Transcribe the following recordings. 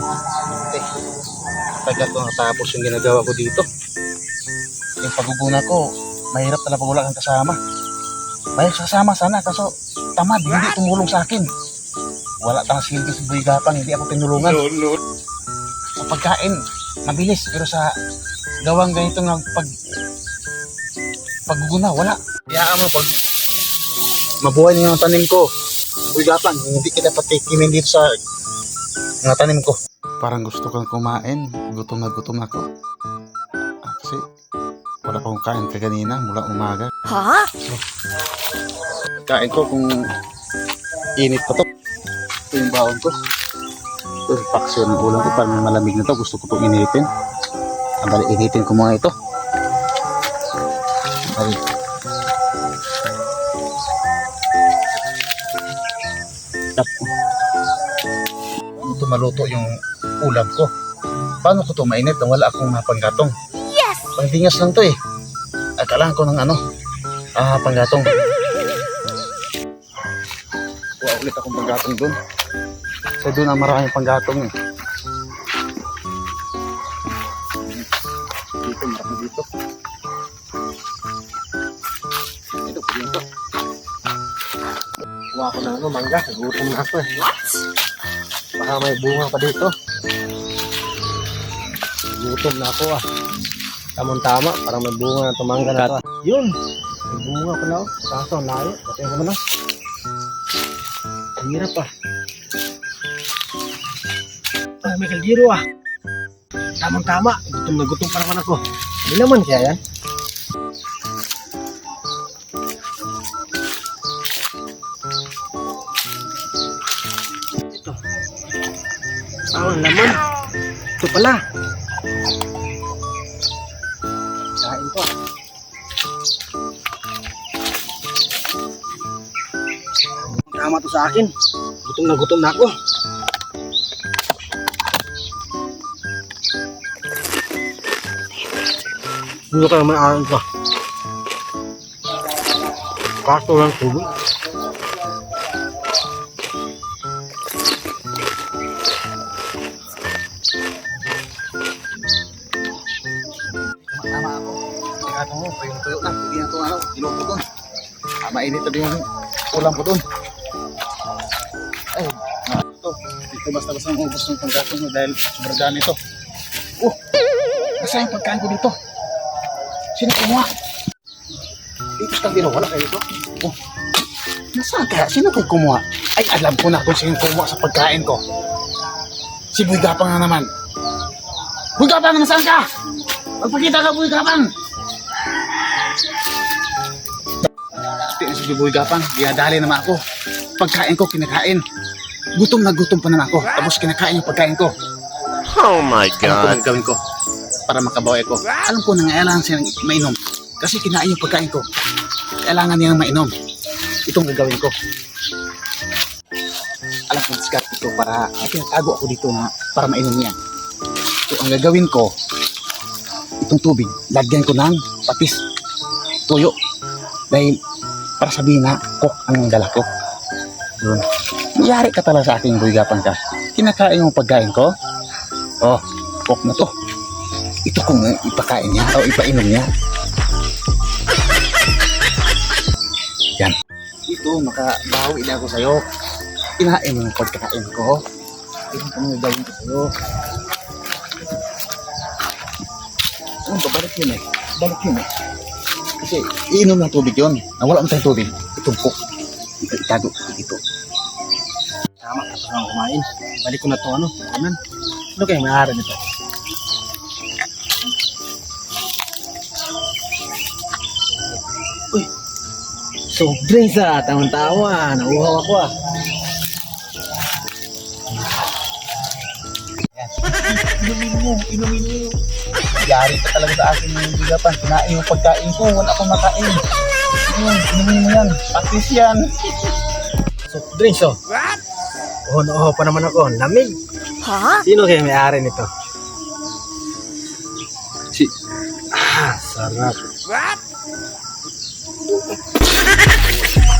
Eh, tagal ko natapos yung ginagawa ko dito. Yung paguguna ko, mahirap talaga pag wala kang kasama. May kasama sana, kaso tamad, hindi tumulong sa akin. Wala tang silbi sa buhay gapang, hindi ako tinulungan. Sa pagkain, mabilis, pero sa gawang ganito ng pag pagguguna, wala. Kaya mo, pag mabuhay niyo ang tanim ko, buhay gapang, hindi kita patikimin dito sa mga tanim ko. Parang gusto kang kumain, gutom na gutom ako. Ah, kasi wala akong kain kaganina mula umaga. Ha? Kain ko kung init pa to. Ito yung baon ko. Ito yung paksyo ng ulam ko. Parang malamig na to. Gusto ko itong initin. Ang bali, initin ko muna ito. Bali. Tap. Ito maluto yung ulam ko? Paano ko ito mainit na wala akong mapanggatong? Yes! Pangdingas lang to eh. Akalaan ko ng ano. Ah, panggatong. Kuha ulit akong panggatong doon. Kasi doon ang maraming panggatong eh. Dito, marami dito. Ito, pwede ito. Kuha ko na ano, mangga. Gutom na ako eh. Baka may bunga pa dito. Gutom na ako ah. Tamang-tama, parang may bunga na tumangga na ito. ah. Yun! May bunga pala oh. Kaso, layo. Pati ko na. Ang hirap ah. Ah, may kaldiro ah. Tamang-tama. Gutom na gutom pa naman ako. Hindi naman kaya yan. Ang laman. Ito pala. Kain ko. Tama to sa akin. Gutom na gutom na ako. Dito ka naman aral ko. Kaso lang tubig. Panggatong mo, tuyo-tuyo na. Hindi na ito ano, inuto doon. Ah, mainit na yung ulam ko doon. Ay, ah, ito. Dito basta-basta ang ubos ng panggatong mo dahil sobrang dami ito. Oh, nasa yung pagkain ko dito. Sino kumuha? Dito sa kaldero, wala kayo ito? Oh, nasaan kaya? Sino kayo kumuha? Ay, alam ko na kung sino kumuha sa pagkain ko. Si Buy Gapang na naman. Buy Gapang, nasaan ka? Magpakita ka, Buy Gapang! Buy Gapang, dinadali naman ako. Pagkain ko, kinakain. Gutom na gutom pa naman ako. Tapos kinakain yung pagkain ko. Oh my ko god. ang gawin ko para makabawi ko. Alam ko na kailangan siya mainom. Kasi kinain yung pagkain ko. Kailangan niya mainom. Itong gagawin ko. Alam ko discard ito para ay tinatago ako dito na para mainom niya. So ang gagawin ko, itong tubig, lagyan ko ng patis, tuyo. Dahil para sabihin na cook ang dala ko. Yun. Mayari ka talaga sa aking buhigapan ka. Kinakain yung pagkain ko. Oh, cook na to. Ito kung ipakain niya o ipainom niya. Yan. Ito, makabawi na ako sa'yo. Kinain mo yung pagkain ko. Ito kung gagawin ko sa'yo. Ano, babalik yun eh. Balik yun eh. Kasi, iinom ng tubig yun. Nawala mo tayong tubig. Itumpok. Itago dito. Tama, tapos ako kumain. Balik ko na to ano, kanan. Ano kaya may araw nito? Uy! Drinks ah, tawang-tawa. Nauhaw ako ah. Inumin mo, inumin mo. Yari ka talaga sa akin yung bigapan. Kinain yung pagkain ko. Wala akong makain. Yun, inumin mo yan. Patis yan. Soft drinks oh. Oh, nauhaw pa naman ako. Lamig. Ha? Sino kaya may ari nito? Si, Ah, sarap.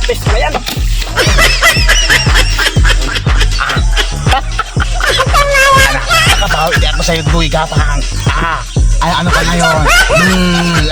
Pes, yan. mo sa'yo, Duy Gatang. Ah, ay, ano ka ngayon? Mm.